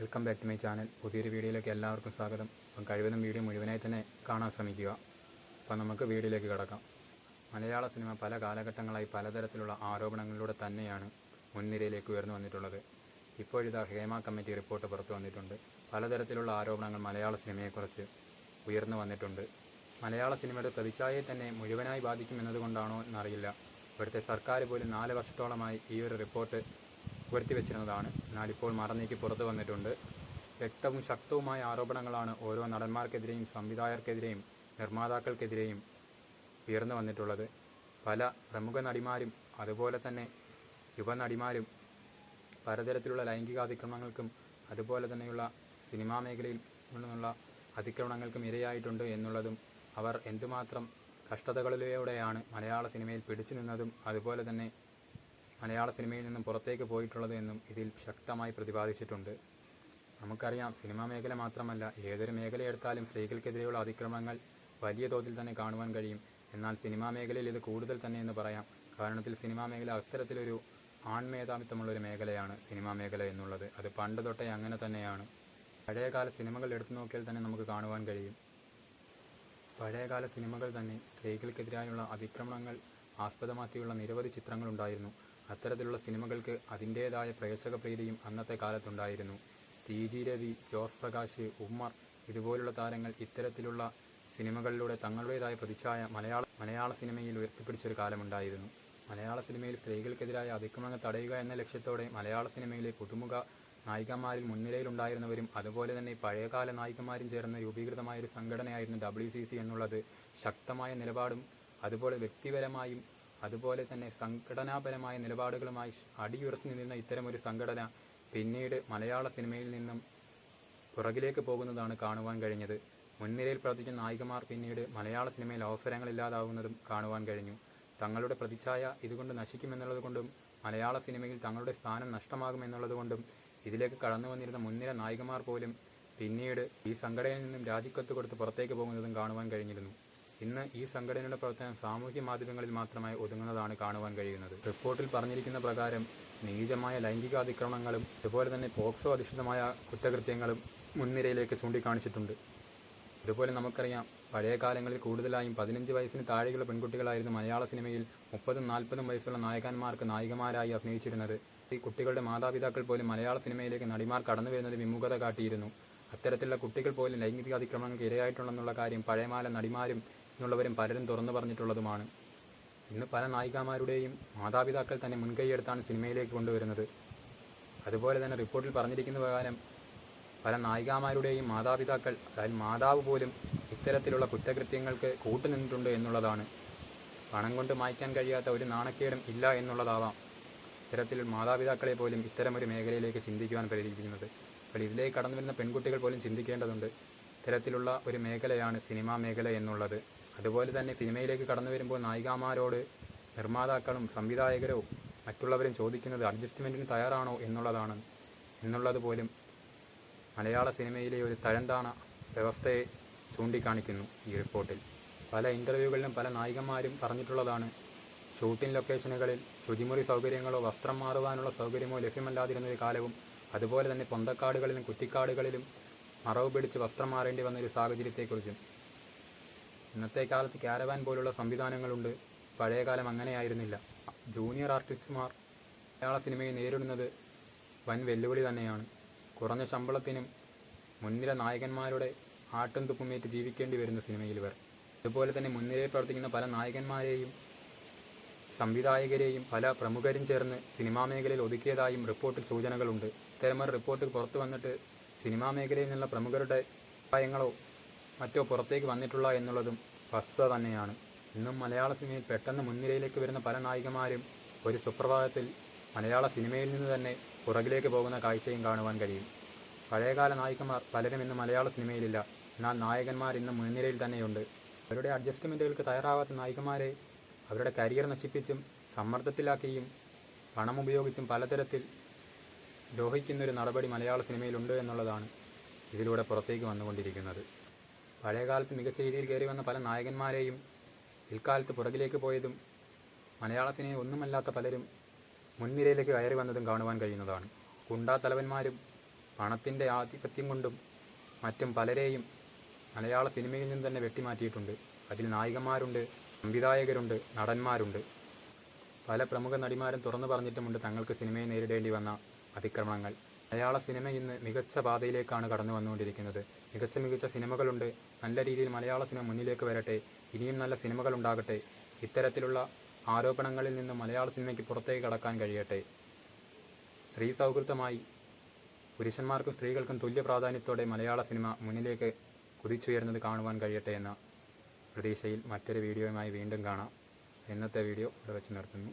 Welcome back to my channel. പുതിയൊരു വീഡിയോയിലേക്ക് എല്ലാവർക്കും സ്വാഗതം. അപ്പം കഴിവതും വീഡിയോ മുഴുവനായി തന്നെ കാണാൻ ശ്രമിക്കുക. അപ്പം നമുക്ക് വീഡിയോയിലേക്ക് കിടക്കാം. മലയാള സിനിമ പല കാലഘട്ടങ്ങളായി പലതരത്തിലുള്ള ആരോപണങ്ങളിലൂടെ തന്നെയാണ് മുൻനിരയിലേക്ക് ഉയർന്നു വന്നിട്ടുള്ളത്. ഇപ്പോഴിതാ ഹേമ കമ്മിറ്റി റിപ്പോർട്ട് പുറത്തു വന്നിട്ടുണ്ട്. പലതരത്തിലുള്ള ആരോപണങ്ങൾ മലയാള സിനിമയെക്കുറിച്ച് ഉയർന്നു വന്നിട്ടുണ്ട്. മലയാള സിനിമയുടെ പ്രതിച്ഛായയെ തന്നെ മുഴുവനായി ബാധിക്കുമെന്നതുകൊണ്ടാണോ എന്നറിയില്ല. ഇവിടുത്തെ സർക്കാർ പോലും നാല് വർഷത്തോളമായി ഈ ഒരു റിപ്പോർട്ട് ഉയർത്തിവെച്ചിരുന്നതാണ് എന്നാൽ ഇപ്പോൾ മറന്നേക്ക് പുറത്തു വന്നിട്ടുണ്ട്. വ്യക്തവും ശക്തവുമായ ആരോപണങ്ങളാണ് ഓരോ നടന്മാർക്കെതിരെയും സംവിധായകർക്കെതിരെയും നിർമ്മാതാക്കൾക്കെതിരെയും ഉയർന്നു വന്നിട്ടുള്ളത്. പല പ്രമുഖ നടിമാരും അതുപോലെ തന്നെ യുവനടിമാരും പലതരത്തിലുള്ള ലൈംഗികാതിക്രമങ്ങൾക്കും അതുപോലെ തന്നെയുള്ള സിനിമാ മേഖലയിൽ നിന്നുള്ള അതിക്രമണങ്ങൾക്കും ഇരയായിട്ടുണ്ട് എന്നുള്ളതും അവർ എന്തുമാത്രം കഷ്ടതകളിലൂടെയാണ് മലയാള സിനിമയിൽ പിടിച്ചു നിന്നതും അതുപോലെ തന്നെ മലയാള സിനിമയിൽ നിന്നും പുറത്തേക്ക് പോയിട്ടുള്ളത് എന്നും ഇതിൽ ശക്തമായി പ്രതിപാദിച്ചിട്ടുണ്ട്. നമുക്കറിയാം സിനിമാ മേഖല മാത്രമല്ല ഏതൊരു മേഖലയെടുത്താലും സ്ത്രീകൾക്കെതിരെയുള്ള അതിക്രമങ്ങൾ വലിയ തോതിൽ തന്നെ കാണുവാൻ കഴിയും. എന്നാൽ സിനിമാ മേഖലയിൽ ഇത് കൂടുതൽ തന്നെ എന്ന് പറയാം. കാരണത്തിൽ സിനിമാ മേഖല അത്തരത്തിലൊരു ആൺമേധാവിത്വമുള്ളൊരു മേഖലയാണ് സിനിമാ മേഖല എന്നുള്ളത്. അത് പണ്ട് തൊട്ടേ അങ്ങനെ തന്നെയാണ്. പഴയകാല സിനിമകൾ എടുത്തു നോക്കിയാൽ തന്നെ നമുക്ക് കാണുവാൻ കഴിയും. പഴയകാല സിനിമകൾ തന്നെ സ്ത്രീകൾക്കെതിരായുള്ള അതിക്രമണങ്ങൾ ആസ്പദമാക്കിയുള്ള നിരവധി ചിത്രങ്ങളുണ്ടായിരുന്നു. അത്തരത്തിലുള്ള സിനിമകൾക്ക് അതിന്റേതായ പ്രേക്ഷക പ്രീതിയും അന്നത്തെ കാലത്തുണ്ടായിരുന്നു. ടി. ജി. രവി ജോസ് പ്രകാശ് ഉമ്മർ ഇതുപോലുള്ള താരങ്ങൾ ഇത്തരത്തിലുള്ള സിനിമകളിലൂടെ തങ്ങളുടേതായ പ്രതിച്ഛായ മലയാള മലയാള സിനിമയിൽ ഉയർത്തിപ്പിടിച്ചൊരു കാലമുണ്ടായിരുന്നു. മലയാള സിനിമയിൽ സ്ത്രീകൾക്കെതിരായ അതിക്രമങ്ങൾ തടയുക എന്ന ലക്ഷ്യത്തോടെ മലയാള സിനിമയിലെ പുതുമുഖ നായികമാരിൽ മുൻനിരയിലുണ്ടായിരുന്നവരും അതുപോലെ തന്നെ പഴയകാല നായികമാരും ചേർന്ന് രൂപീകൃതമായ ഒരു സംഘടനയായിരുന്നു ഡബ്ല്യു സി സി എന്നുള്ളത് ശക്തമായ നിലപാടും അതുപോലെ വ്യക്തിപരമായും അതുപോലെ തന്നെ സംഘടനാപരമായ നിലപാടുകളുമായി അടിയുറച്ചു നിന്നിരുന്ന ഇത്തരമൊരു സംഘടന പിന്നീട് മലയാള സിനിമയിൽ നിന്നും പുറകിലേക്ക് പോകുന്നതാണ് കാണുവാൻ കഴിഞ്ഞത്. മുൻനിരയിൽ പ്രവർത്തിച്ച നായികമാർ പിന്നീട് മലയാള സിനിമയിൽ അവസരങ്ങൾ ഇല്ലാതാവുന്നതും കാണുവാൻ കഴിഞ്ഞു. തങ്ങളുടെ പ്രതിച്ഛായ ഇതുകൊണ്ട് നശിക്കുമെന്നുള്ളത് കൊണ്ടും മലയാള സിനിമയിൽ തങ്ങളുടെ സ്ഥാനം നഷ്ടമാകുമെന്നുള്ളത് കൊണ്ടും ഇതിലേക്ക് കടന്നു വന്നിരുന്ന മുൻനിര നായികമാർ പോലും പിന്നീട് ഈ സംഘടനയിൽ നിന്നും രാജിക്കത്ത് കൊടുത്ത് പുറത്തേക്ക് പോകുന്നതും കാണുവാൻ കഴിഞ്ഞിരുന്നു. ഇന്ന് ഈ സംഘടനയുടെ പ്രവർത്തനം സാമൂഹ്യ മാധ്യമങ്ങളിൽ മാത്രമായി ഒതുങ്ങുന്നതാണ് കാണുവാൻ കഴിയുന്നത്. റിപ്പോർട്ടിൽ പറഞ്ഞിരിക്കുന്ന പ്രകാരം നീചമായ ലൈംഗിക അതിക്രമങ്ങളും അതുപോലെ തന്നെ പോക്സോ അധിഷ്ഠിതമായ കുറ്റകൃത്യങ്ങളും മുൻനിരയിലേക്ക് ചൂണ്ടിക്കാണിച്ചിട്ടുണ്ട്. ഇതുപോലെ നമുക്കറിയാം പഴയ കാലങ്ങളിൽ കൂടുതലായും പതിനഞ്ച് വയസ്സിന് താഴെയുള്ള പെൺകുട്ടികളായിരുന്നു മലയാള സിനിമയിൽ മുപ്പതും നാൽപ്പതും വയസ്സുള്ള നായകന്മാർക്ക് നായികമാരായി അഭിനയിച്ചിരുന്നത്. ഈ കുട്ടികളുടെ മാതാപിതാക്കൾ പോലും മലയാള സിനിമയിലേക്ക് നടിമാർ കടന്നു വരുന്നത് വിമുഖത കാട്ടിയിരുന്നു. അത്തരത്തിലുള്ള കുട്ടികൾ പോലും ലൈംഗിക അതിക്രമങ്ങൾക്ക് ഇരയായിട്ടുണ്ടെന്നുള്ള കാര്യം പഴയമാല നടിമാരും എന്നുള്ളവരും പലരും തുറന്നു പറഞ്ഞിട്ടുള്ളതുമാണ്. ഇന്ന് പല നായികമാരുടെയും മാതാപിതാക്കൾ തന്നെ മുൻകൈയെടുത്താണ് സിനിമയിലേക്ക് കൊണ്ടുവരുന്നത്. അതുപോലെ തന്നെ റിപ്പോർട്ടിൽ പറഞ്ഞിരിക്കുന്ന പ്രകാരം പല നായികമാരുടെയും മാതാപിതാക്കൾ അതായത് മാതാവ് പോലും ഇത്തരത്തിലുള്ള കുറ്റകൃത്യങ്ങൾക്ക് കൂട്ടുനിന്നിട്ടുണ്ട് എന്നുള്ളതാണ്. പണം കൊണ്ട് മായ്ക്കാൻ കഴിയാത്ത ഒരു നാണക്കേടും ഇല്ല എന്നുള്ളതാവാം ഇത്തരത്തിൽ മാതാപിതാക്കളെ പോലും ഇത്തരമൊരു മേഖലയിലേക്ക് ചിന്തിക്കുവാൻ പ്രേരിപ്പിക്കുന്നത്. അപ്പോൾ ഇതിലേക്ക് കടന്നു വരുന്ന പെൺകുട്ടികൾ പോലും ചിന്തിക്കേണ്ടതുണ്ട്. ഇത്തരത്തിലുള്ള ഒരു മേഖലയാണ് സിനിമാ മേഖല എന്നുള്ളത്. അതുപോലെ തന്നെ സിനിമയിലേക്ക് കടന്നു വരുമ്പോൾ നായികമാരോട് നിർമ്മാതാക്കളും സംവിധായകരോ മറ്റുള്ളവരും ചോദിക്കുന്നത് അഡ്ജസ്റ്റ്മെന്റിന് തയ്യാറാണോ എന്നുള്ളതാണ്. എന്നുള്ളത് പോലും മലയാള സിനിമയിലെ ഒരു തരംതാണ വ്യവസ്ഥയെ ചൂണ്ടിക്കാണിക്കുന്നു ഈ റിപ്പോർട്ടിൽ. പല ഇന്റർവ്യൂകളിലും പല നായികന്മാരും പറഞ്ഞിട്ടുള്ളതാണ് ഷൂട്ടിംഗ് ലൊക്കേഷനുകളിൽ ശുചിമുറി സൗകര്യങ്ങളോ വസ്ത്രം മാറുവാനുള്ള സൗകര്യമോ ലഭ്യമല്ലാതിരുന്ന ഒരു കാലവും അതുപോലെ തന്നെ പൊന്തക്കാടുകളിലും കുറ്റിക്കാടുകളിലും മറവ് പിടിച്ച് വസ്ത്രം മാറേണ്ടി വന്ന ഒരു സാഹചര്യത്തെക്കുറിച്ചും ഇന്നത്തെ കാലത്ത് ക്യാരവാൻ പോലുള്ള സംവിധാനങ്ങളുണ്ട്. പഴയകാലം അങ്ങനെയായിരുന്നില്ല. ജൂനിയർ ആർട്ടിസ്റ്റുമാർ മലയാള സിനിമയെ നേരിടുന്നത് വൻ വെല്ലുവിളി തന്നെയാണ്. കുറഞ്ഞ ശമ്പളത്തിനും മുൻനിര നായകന്മാരുടെ ആട്ടും തുപ്പുമേറ്റ് ജീവിക്കേണ്ടി വരുന്ന സിനിമയിൽ ഇവർ. അതുപോലെ തന്നെ മുൻനിരയിൽ പ്രവർത്തിക്കുന്ന പല നായകന്മാരെയും സംവിധായകരെയും പല പ്രമുഖരും ചേർന്ന് സിനിമാ മേഖലയിൽ ഒതുക്കിയതായും റിപ്പോർട്ടിൽ സൂചനകളുണ്ട്. ഇത്തരമൊരു റിപ്പോർട്ട് പുറത്തു വന്നിട്ട് സിനിമാ മേഖലയിൽ നിന്നുള്ള പ്രമുഖരുടെ അഭിപ്രായങ്ങളോ മറ്റോ പുറത്തേക്ക് വന്നിട്ടുള്ള എന്നുള്ളതും വസ്തുത തന്നെയാണ്. ഇന്നും മലയാള സിനിമയിൽ പെട്ടെന്ന് മുൻനിരയിലേക്ക് വരുന്ന പല നായികമാരും ഒരു സുപ്രഭാതത്തിൽ മലയാള സിനിമയിൽ നിന്ന് തന്നെ പുറകിലേക്ക് പോകുന്ന കാഴ്ചയും കാണുവാൻ കഴിയും. പഴയകാല നായികമാർ പലരും ഇന്ന് മലയാള സിനിമയിലില്ല. എന്നാൽ നായകന്മാർ ഇന്ന് മുൻനിരയിൽ തന്നെയുണ്ട്. അവരുടെ അഡ്ജസ്റ്റ്മെന്റുകൾക്ക് തയ്യാറാവാത്ത നായികമാരെ അവരുടെ കരിയർ നശിപ്പിച്ചും സമ്മർദ്ദത്തിലാക്കിയും പണം ഉപയോഗിച്ചും പലതരത്തിൽ ദ്രോഹിക്കുന്നൊരു നടപടി മലയാള സിനിമയിലുണ്ട് എന്നുള്ളതാണ് ഇതിലൂടെ പുറത്തേക്ക് വന്നുകൊണ്ടിരിക്കുന്നത്. പഴയകാലത്ത് മികച്ച രീതിയിൽ കയറി വന്ന പല നായകന്മാരെയും പിൽക്കാലത്ത് പുറകിലേക്ക് പോയതും മലയാളത്തിനെ ഒന്നുമല്ലാത്ത പലരും മുൻനിരയിലേക്ക് കയറി വന്നതും കാണുവാൻ കഴിയുന്നതാണ്. ഗുണ്ടാ തലവന്മാരും പണത്തിന്റെ ആധിപത്യം കൊണ്ടും മറ്റും പലരെയും മലയാള സിനിമയിൽ നിന്ന് തന്നെ വെട്ടിമാറ്റിയിട്ടുണ്ട്. അതിൽ നായികമാരുണ്ട് സംവിധായകരുണ്ട് നടന്മാരുണ്ട്. പല പ്രമുഖ നടിമാരും തുറന്നു പറഞ്ഞിട്ടുമുണ്ട് തങ്ങൾക്ക് സിനിമയെ നേരിടേണ്ടി വന്ന അതിക്രമണങ്ങൾ. മലയാള സിനിമ ഇന്ന് മികച്ച പാതയിലേക്കാണ് കടന്നു വന്നുകൊണ്ടിരിക്കുന്നത്. മികച്ച മികച്ച സിനിമകളുണ്ട്. നല്ല രീതിയിൽ മലയാള സിനിമ മുന്നിലേക്ക് വരട്ടെ. ഇനിയും നല്ല സിനിമകൾ ഉണ്ടാകട്ടെ. ഇത്തരത്തിലുള്ള ആരോപണങ്ങളിൽ നിന്ന് മലയാള സിനിമയ്ക്ക് പുറത്തേക്ക് കടക്കാൻ കഴിയട്ടെ. സ്ത്രീ സൗഹൃദമായി പുരുഷന്മാർക്കും സ്ത്രീകൾക്കും തുല്യ പ്രാധാന്യത്തോടെ മലയാള സിനിമ മുന്നിലേക്ക് കുതിച്ചുയരുന്നത് കാണുവാൻ കഴിയട്ടെ എന്ന പ്രതീക്ഷയിൽ മറ്റൊരു വീഡിയോയുമായി വീണ്ടും കാണാം. ഇന്നത്തെ വീഡിയോ ഇവിടെ വെച്ച് നിർത്തുന്നു.